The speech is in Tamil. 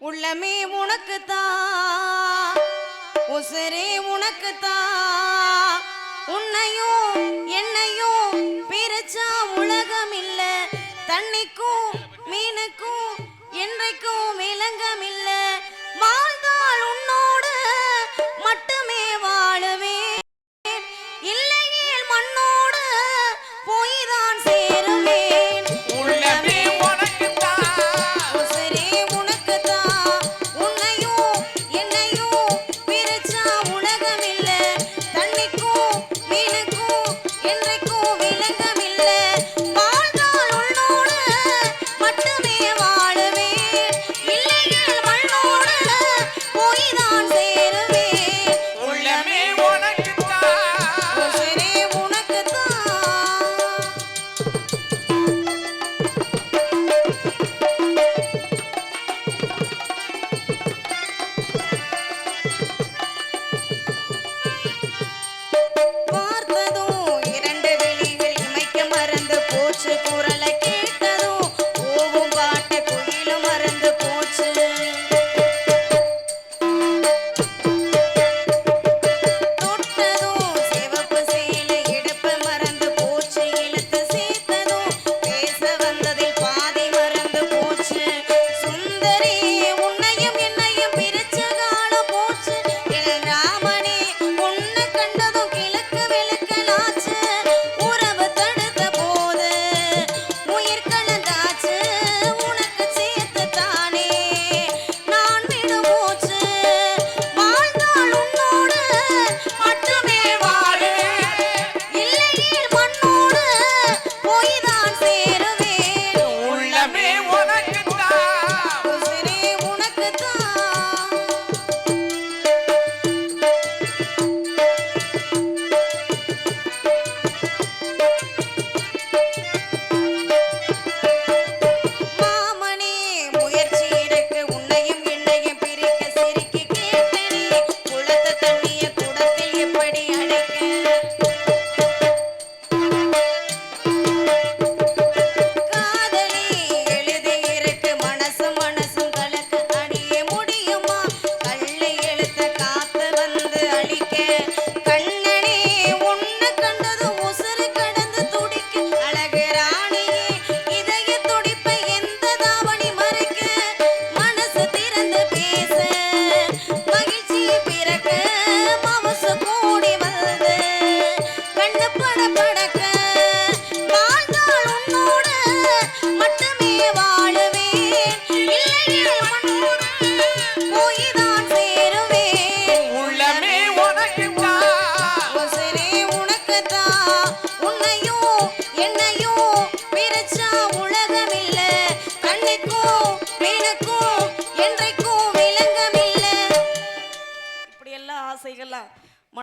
உள்ளமே உனக்குத்தான் உசரே உனக்குத்தான் உன்னையும் என்னையும் பிரிச்சா உலகம் இல்ல தண்ணிக்கும் மீனுக்கும் என்றைக்கும் இலங்கம் உலகமில்ல. கண்ணுக்கும் பிணக்கும்